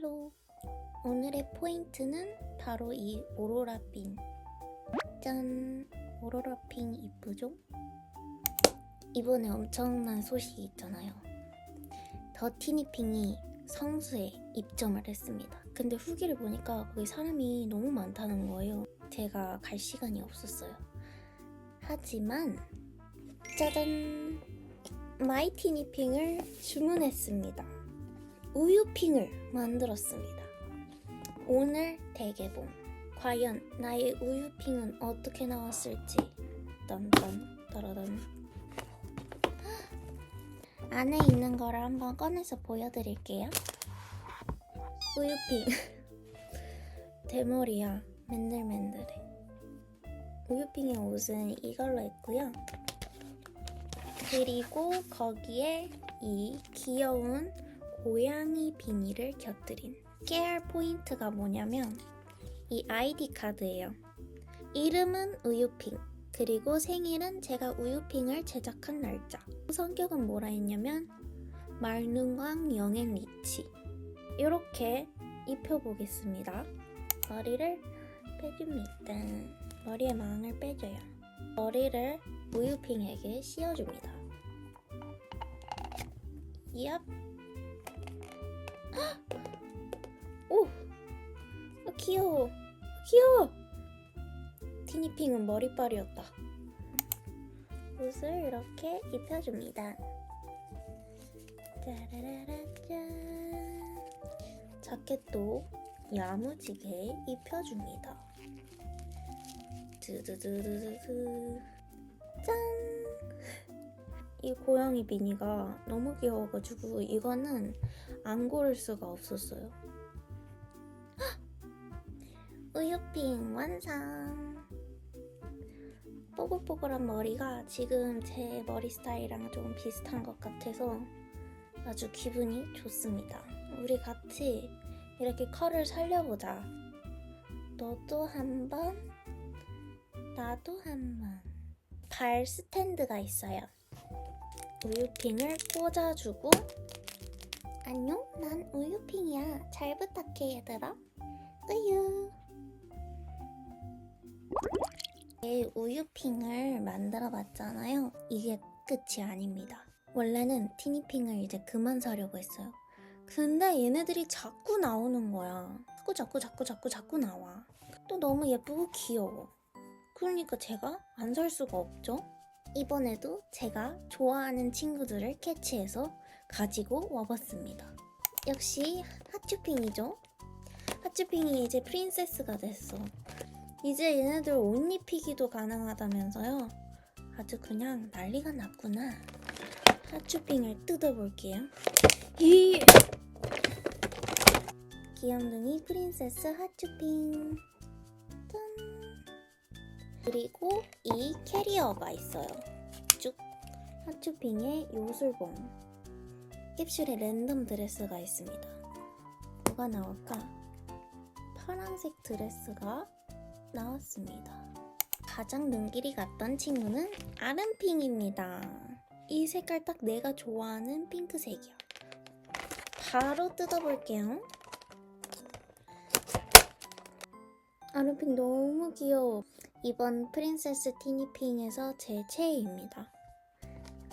헬로. 오늘의 포인트는 바로 이 오로라 핀. 짠. 오로라 핀 이쁘죠? 이번에 엄청난 소식이 있잖아요. 더티니핑이 성수에 입점을 했습니다. 근데 후기를 보니까 거기 사람이 너무 많다는 거예요. 제가 갈 시간이 없었어요. 하지만 짜잔! 마이티니핑을 주문했습니다 우유핑을 만들었습니다. 오늘 대개봉. 과연 나의 우유핑은 어떻게 나왔을지. 딴딴 따라단. 안에 있는 거를 한번 꺼내서 보여드릴게요. 우유핑. 대머리야. 맨들맨들해. 우유핑의 옷은 이걸로 했고요. 그리고 거기에 이 귀여운 고양이 비닐을 곁들인 깨알 포인트가 뭐냐면 이 아이디 카드예요. 이름은 우유핑, 그리고 생일은 제가 우유핑을 제작한 날짜. 성격은 뭐라 했냐면 말눈광 영행 리치. 이렇게 입혀보겠습니다. 머리를 빼줍니다. 머리에 망을 빼줘요. 머리를 우유핑에게 씌워줍니다. 얍. 오! 아, 귀여워. 귀여워. 티니핑은 머리빨이었다. 옷을 이렇게 입혀줍니다. 짜라라라짠. 자켓도 야무지게 입혀줍니다. 드드드드드. 짠! 이 고양이 비니가 너무 귀여워가지고 이거는 안 고를 수가 없었어요. 우유핑 완성! 뽀글뽀글한 머리가 지금 제 머리 스타일이랑 좀 비슷한 것 같아서 아주 기분이 좋습니다. 우리 같이 이렇게 컬을 살려보자. 너도 한 번, 나도 한 번. 발 스탠드가 있어요. 우유핑을 꽂아주고 안녕 난 우유핑이야. 잘 부탁해 얘들아. 우유. 네, 우유핑을 만들어 봤잖아요. 이게 끝이 아닙니다. 원래는 티니핑을 이제 그만 사려고 했어요. 근데 얘네들이 자꾸 나오는 거야. 자꾸 자꾸 자꾸 자꾸 자꾸 나와. 또 너무 예쁘고 귀여워. 그러니까 제가 안 살 수가 없죠. 이번에도 제가 좋아하는 친구들을 캐치해서 가지고 와봤습니다. 역시 하츄핑이죠? 하츄핑이 이제 프린세스가 됐어. 이제 얘네들 옷 입히기도 가능하다면서요? 아주 그냥 난리가 났구나. 하츄핑을 뜯어볼게요. 이 귀염둥이 프린세스 하츄핑. 짠. 그리고 이 캐리어가 있어요. 쭉 하츄핑의 요술봉 캡슐에 랜덤 드레스가 있습니다. 뭐가 나올까? 파란색 드레스가 나왔습니다. 가장 눈길이 갔던 친구는 아름핑입니다. 이 색깔 딱 내가 좋아하는 핑크색이야. 바로 뜯어볼게요. 아름핑 너무 귀여워. 이번 프린세스 티니핑에서 제 최애입니다.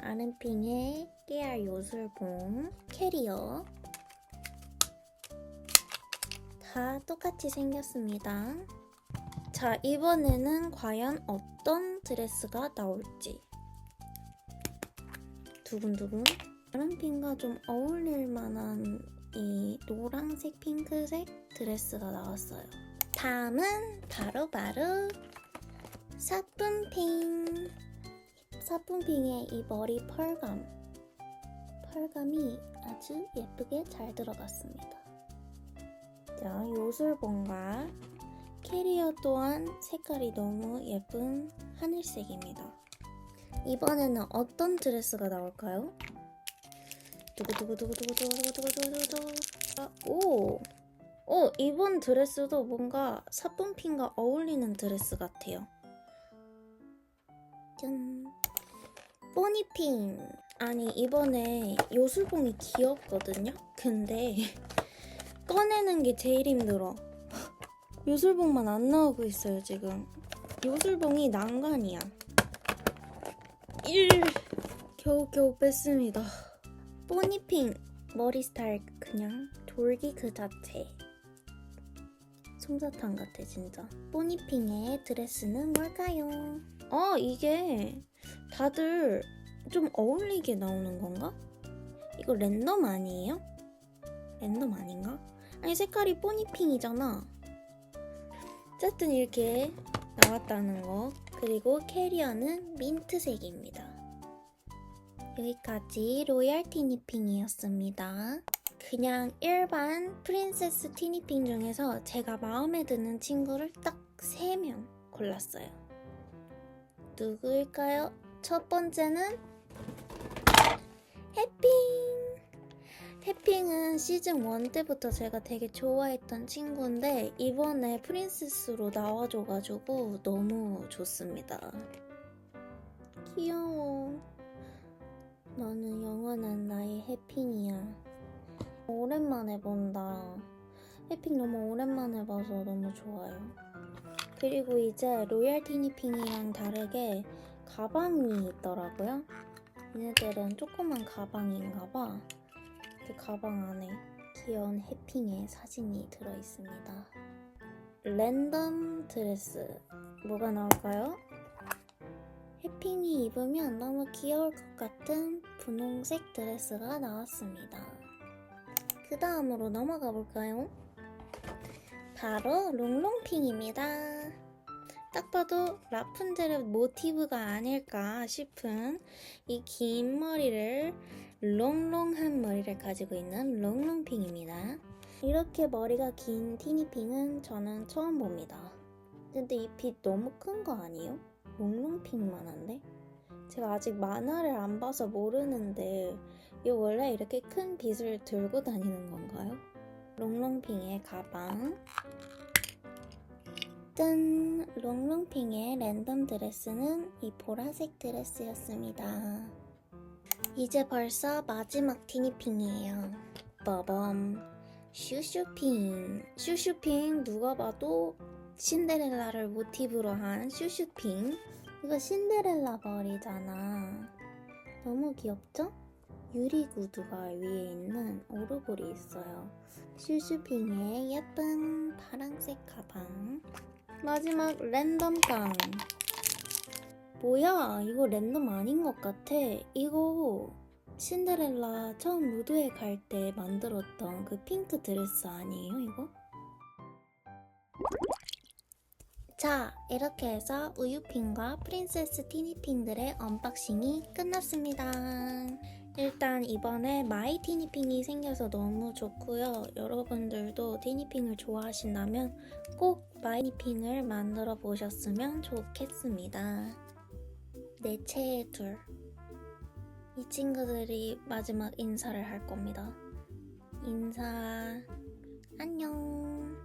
아름핑의 깨알 요술봉, 캐리어. 다 똑같이 생겼습니다. 자, 이번에는 과연 어떤 드레스가 나올지. 두근두근. 아름핑과 좀 어울릴 만한 이 노란색 핑크색 드레스가 나왔어요. 다음은 바로바로 사뿐핑. 사뿐핑의 이 머리 펄감 펄감이 아주 예쁘게 잘 들어갔습니다 자 요술봉과 캐리어 또한 색깔이 너무 예쁜 하늘색입니다 이번에는 어떤 드레스가 나올까요? 두구두구두구두구두구두구두구두구 오! 오! 이번 드레스도 뭔가 사뿐핑과 어울리는 드레스 같아요 짠. 뽀니핑. 아니, 이번에 요술봉이 귀엽거든요? 근데 꺼내는 게 제일 힘들어. 요술봉만 안 나오고 있어요, 지금. 요술봉이 난관이야. 1 겨우겨우 뺐습니다. 뽀니핑 머리 스타일 그냥 돌기 그 자체. 솜사탕 같아 진짜. 뽀니핑의 드레스는 뭘까요? 아 이게 다들 좀 어울리게 나오는 건가? 이거 랜덤 아니에요? 랜덤 아닌가? 아니 색깔이 뽀니핑이잖아. 어쨌든 이렇게 나왔다는 거. 그리고 캐리어는 민트색입니다. 여기까지 로얄 티니핑이었습니다. 그냥 일반 프린세스 티니핑 중에서 제가 마음에 드는 친구를 딱 3명 골랐어요. 누구일까요? 첫 번째는 해핑! 해핑은 시즌 1 때부터 제가 되게 좋아했던 친구인데 이번에 프린세스로 나와줘가지고 너무 좋습니다. 귀여워. 너는 영원한 나의 해핑이야. 오랜만에 본다. 해핑 너무 오랜만에 봐서 너무 좋아요. 그리고 이제 로얄 티니핑이랑 다르게 가방이 있더라고요. 얘네들은 조그만 가방인가봐. 그 가방 안에 귀여운 해핑의 사진이 들어있습니다. 랜덤 드레스 뭐가 나올까요? 해핑이 입으면 너무 귀여울 것 같은 분홍색 드레스가 나왔습니다. 그 다음으로 넘어가 볼까요? 바로 롱롱핑입니다. 딱 봐도 라푼젤의 모티브가 아닐까 싶은 이 긴 머리를 롱롱한 머리를 가지고 있는 롱롱핑입니다. 이렇게 머리가 긴 티니핑은 저는 처음 봅니다. 근데 이 빛 너무 큰 거 아니에요? 롱롱핑만 한데? 제가 아직 만화를 안 봐서 모르는데 이 원래 이렇게 큰 빛을 들고 다니는 건가요? 롱롱핑의 가방 짠! 롱롱핑의 랜덤 드레스는 이 보라색 드레스였습니다. 이제 벌써 마지막 티니핑이에요. 빠밤. 슈슈핑. 슈슈핑 누가 봐도 신데렐라를 모티브로 한 슈슈핑. 이거 신데렐라 머리잖아. 너무 귀엽죠? 유리 구두가 위에 있는 오르골이 있어요. 슈슈핑의 예쁜 파란색 가방. 마지막 랜덤빵. 뭐야, 이거 랜덤 아닌 것 같아. 이거 신데렐라 처음 무도회 갈때 만들었던 그 핑크 드레스 아니에요, 이거? 자, 이렇게 해서 우유핑과 프린세스 티니핑들의 언박싱이 끝났습니다. 일단 이번에 마이 티니핑이 생겨서 너무 좋고요. 여러분들도 티니핑을 좋아하신다면 꼭 마이 티니핑을 만들어 보셨으면 좋겠습니다. 내 최애 둘. 이 친구들이 마지막 인사를 할 겁니다. 인사. 안녕.